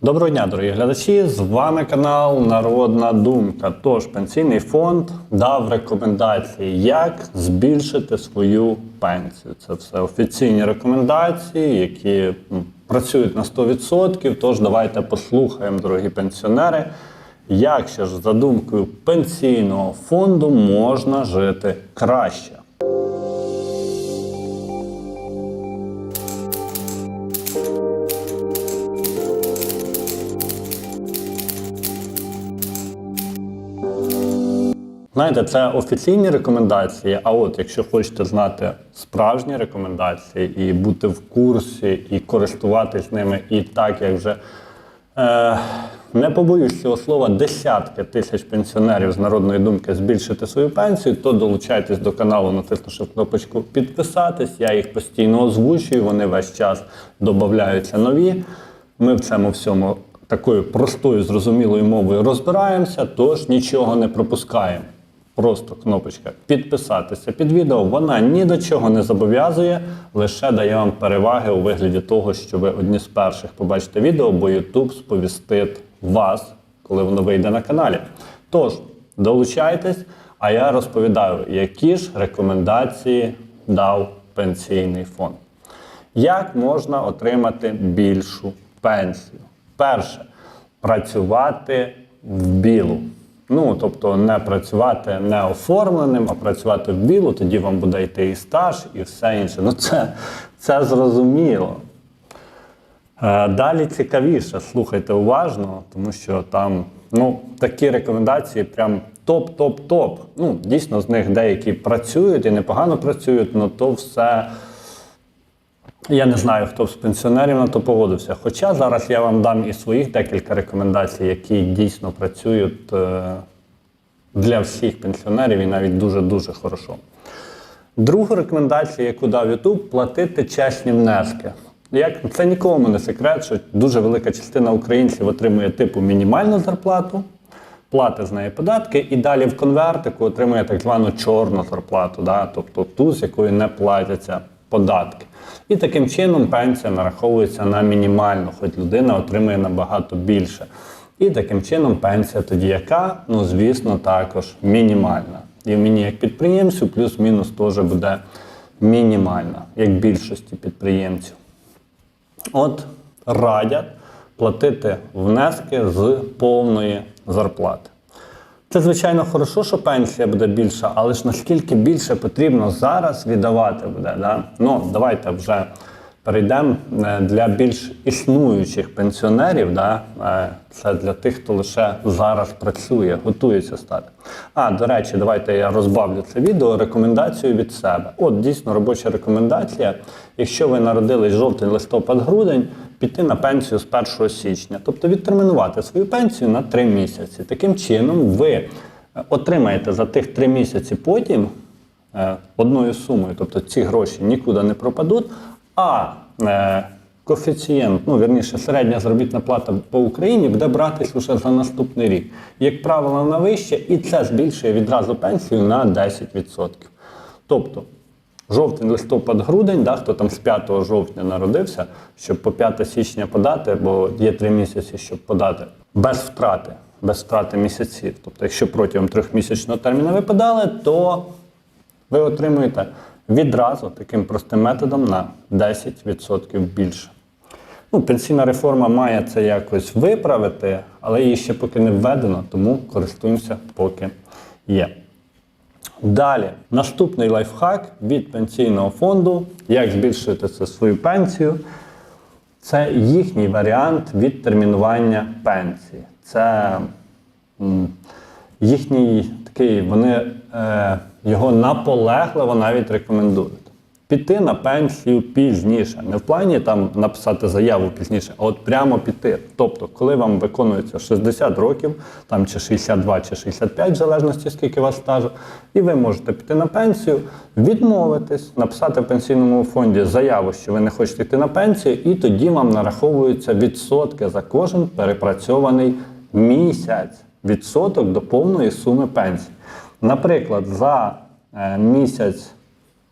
Доброго дня, дорогі глядачі! З вами канал Народна Думка. Тож пенсійний фонд дав рекомендації, як збільшити свою пенсію. Це все офіційні рекомендації, які працюють на 100%. Тож давайте послухаємо, дорогі пенсіонери, як ще ж за думкою пенсійного фонду можна жити краще. Знаєте, це офіційні рекомендації. А от якщо хочете знати справжні рекомендації і бути в курсі, і користуватись ними, і так як вже е, не побоюсь цього слова, десятки тисяч пенсіонерів з народної думки збільшити свою пенсію, то долучайтесь до каналу, натиснувши кнопочку підписатись. Я їх постійно озвучую, вони весь час додаються нові. Ми в цьому всьому такою простою, зрозумілою мовою розбираємося, тож нічого не пропускаємо. Просто кнопочка підписатися під відео. Вона ні до чого не зобов'язує, лише дає вам переваги у вигляді того, що ви одні з перших побачите відео, бо YouTube сповістить вас, коли воно вийде на каналі. Тож, долучайтесь, а я розповідаю, які ж рекомендації дав пенсійний фонд. Як можна отримати більшу пенсію? Перше, працювати в білу. Ну, тобто не працювати не оформленим, а працювати в білу, тоді вам буде йти і стаж, і все інше. Ну, це, це зрозуміло. Е, Далі цікавіше, слухайте уважно, тому що там ну, такі рекомендації прям топ-топ-топ. Ну, дійсно, з них деякі працюють і непогано працюють, але то все. Я не знаю, хто з пенсіонерів на то погодився. Хоча зараз я вам дам і своїх декілька рекомендацій, які дійсно працюють е, для всіх пенсіонерів і навіть дуже-дуже хорошо. Другу рекомендацію, яку дав YouTube, платити чесні внески. Як це нікому не секрет, що дуже велика частина українців отримує типу мінімальну зарплату, платить з неї податки, і далі в конвертику отримує так звану чорну зарплату, да? тобто ту, з якої не платяться податки. І таким чином пенсія нараховується на мінімальну, хоч людина отримує набагато більше. І таким чином пенсія тоді яка? Ну, звісно, також мінімальна. І мені як підприємцю плюс-мінус теж буде мінімальна, як більшості підприємців. От радять платити внески з повної зарплати. Це, звичайно, хорошо, що пенсія буде більша, але ж наскільки більше потрібно зараз віддавати буде. Да? Ну, давайте вже перейдемо е, для більш існуючих пенсіонерів. Да? Е, Це для тих, хто лише зараз працює, готується стати. А, до речі, давайте я розбавлю це відео рекомендацією від себе. От дійсно робоча рекомендація. Якщо ви народились жовтень, листопад, грудень, піти на пенсію з 1 січня, тобто відтермінувати свою пенсію на 3 місяці. Таким чином, ви е, отримаєте за тих 3 місяці потім одною сумою, тобто ці гроші нікуди не пропадуть, а е, коефіцієнт, ну вірніше, середня заробітна плата по Україні буде братись лише за наступний рік. Як правило, на вище, і це збільшує відразу пенсію на 10%. Тобто Жовтень, листопад, грудень, да, хто там з 5 жовтня народився, щоб по 5 січня подати, бо є 3 місяці, щоб подати, без втрати, без втрати місяців. Тобто, якщо протягом трьохмісячного терміну ви подали, то ви отримуєте відразу таким простим методом на 10% більше. Ну, пенсійна реформа має це якось виправити, але її ще поки не введено, тому користуємося, поки є. Далі, наступний лайфхак від пенсійного фонду, як збільшити свою пенсію. Це їхній варіант відтермінування пенсії. Це їхній такий, вони е, його наполегливо навіть рекомендують. Піти на пенсію пізніше. Не в плані там написати заяву пізніше, а от прямо піти. Тобто, коли вам виконується 60 років, там чи 62, чи 65, в залежності скільки вас стажу, і ви можете піти на пенсію, відмовитись, написати в пенсійному фонді заяву, що ви не хочете йти на пенсію, і тоді вам нараховуються відсотки за кожен перепрацьований місяць. Відсоток до повної суми пенсії. Наприклад, за е, місяць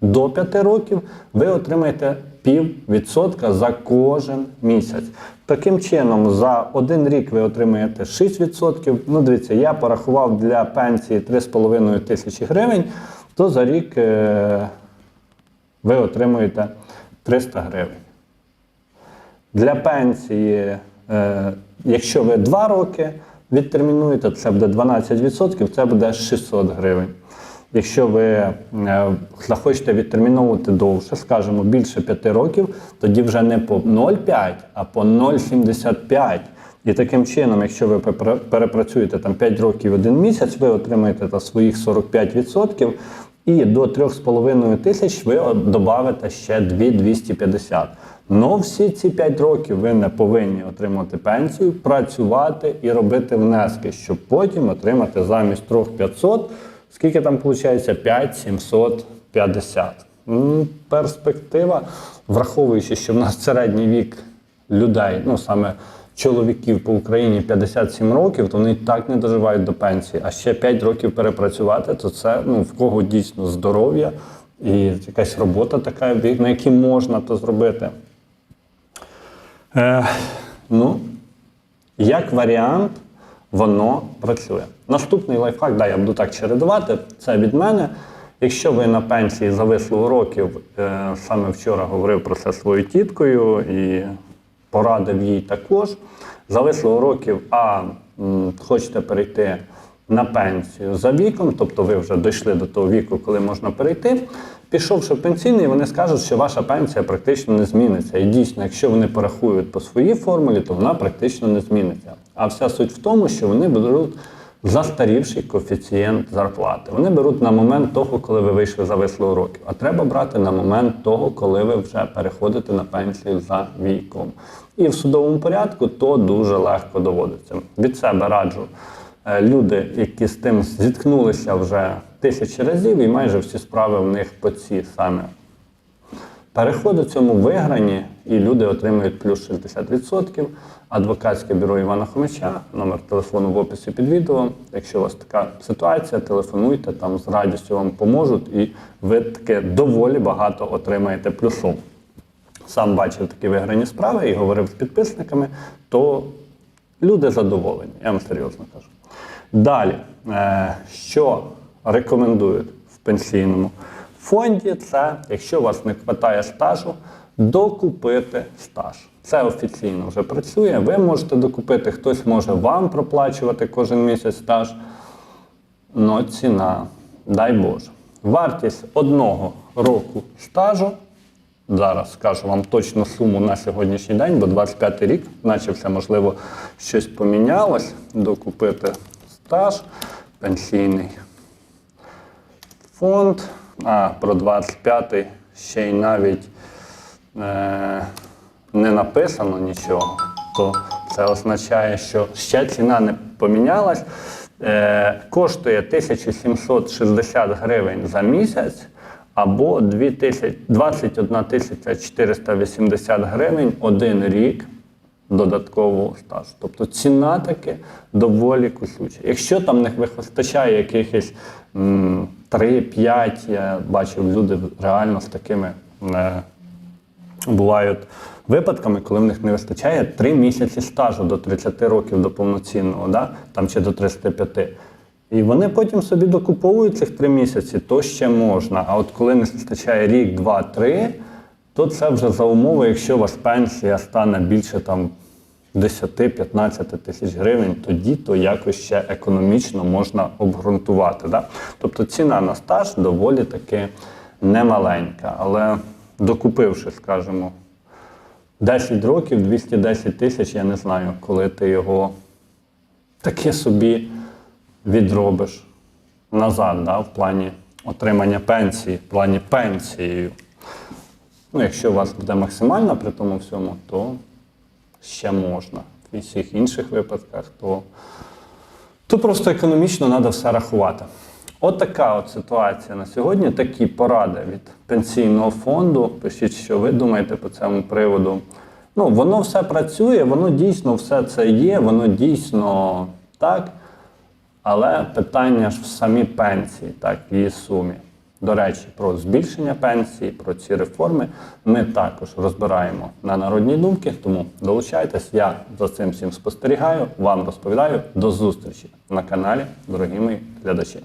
до 5 років ви отримаєте піввідсотка за кожен місяць. Таким чином, за один рік ви отримаєте 6%. Ну, дивіться, я порахував для пенсії 3,5 тисячі гривень, то за рік е, ви отримуєте 300 гривень. Для пенсії, е, якщо ви 2 роки відтермінуєте, це буде 12%, це буде 600 гривень. Якщо ви е, захочете відтерміновувати довше, скажімо, більше 5 років, тоді вже не по 0,5, а по 0,75. І таким чином, якщо ви перепрацюєте там 5 років і 1 місяць, ви отримаєте та своїх 45%, і до 3,5 тисяч ви додавите ще 2,250. Но всі ці 5 років ви не повинні отримати пенсію, працювати і робити внески, щоб потім отримати замість 3500, скільки там виходить? 5750. М, Перспектива, враховуючи, що в нас середній вік людей, ну саме чоловіків по Україні 57 років, то вони так не доживають до пенсії. А ще 5 років перепрацювати, то це ну, в кого дійсно здоров'я і якась робота така, на якій можна то зробити. Е, ну, як варіант, воно працює. Наступний лайфхак, да, я буду так чередувати, це від мене. Якщо ви на пенсії зависло років, е, саме вчора говорив про це своєю тіткою і порадив їй також. Зависло років, а м, хочете перейти на пенсію за віком, тобто ви вже дійшли до того віку, коли можна перейти. Пішовши в пенсійний, вони скажуть, що ваша пенсія практично не зміниться. І дійсно, якщо вони порахують по своїй формулі, то вона практично не зміниться. А вся суть в тому, що вони беруть застарівший коефіцієнт зарплати. Вони беруть на момент того, коли ви вийшли за вислугу років. А треба брати на момент того, коли ви вже переходите на пенсію за віком. І в судовому порядку то дуже легко доводиться. Від себе раджу. Е, Люди, які з тим зіткнулися вже тисячі разів, і майже всі справи в них по ці саме Переходи в цьому виграні, і люди отримують плюс 60%. Адвокатське бюро Івана Хомича, номер телефону в описі під відео. Якщо у вас така ситуація, телефонуйте, там з радістю вам поможуть, і ви таки доволі багато отримаєте плюсом. Сам бачив такі виграні справи і говорив з підписниками, то люди задоволені, я вам серйозно кажу. Далі, е, що рекомендують в пенсійному фонді, це, якщо у вас не вистачає стажу, докупити стаж. Це офіційно вже працює. Ви можете докупити, хтось може вам проплачувати кожен місяць стаж. Но ціна, дай Боже. Вартість одного року стажу. Зараз скажу вам точну суму на сьогоднішній день, бо 25 рік, начався, можливо, щось помінялось. Докупити стаж, пенсійний фонд. А про 25-й ще й навіть е, не написано нічого, то це означає, що ще ціна не помінялась. Е, коштує 1760 гривень за місяць або 2000 21 тисяча 480 гривень один рік додаткового стажу. Тобто ціна таки доволі кусюча. Якщо там не вистачає якихось 3-5, я бачив люди реально з такими е, бувають випадками, коли в них не вистачає 3 місяці стажу до 30 років до повноцінного, да? там чи до 35. І вони потім собі докуповують цих 3 місяці, то ще можна. А от коли не вистачає рік, два, три, то це вже за умови, якщо у вас пенсія стане більше там 10-15 тисяч гривень, тоді то якось ще економічно можна обґрунтувати. Да? Тобто ціна на стаж доволі таки немаленька. Але докупивши, скажімо, 10 років, 210 тисяч, я не знаю, коли ти його таки собі відробиш назад, да, в плані отримання пенсії, в плані пенсії. Ну, якщо у вас буде максимальна при тому всьому, то ще можна. В всіх інших випадках, то, то просто економічно треба все рахувати. От така от ситуація на сьогодні. Такі поради від пенсійного фонду. Пишіть, що ви думаєте по цьому приводу. Ну, воно все працює, воно дійсно все це є, воно дійсно так. Але питання ж в самій пенсії, так, в її сумі. До речі, про збільшення пенсії, про ці реформи ми також розбираємо на народні думки. Тому долучайтесь. Я за цим всім спостерігаю, вам розповідаю. До зустрічі на каналі, дорогі мої глядачі.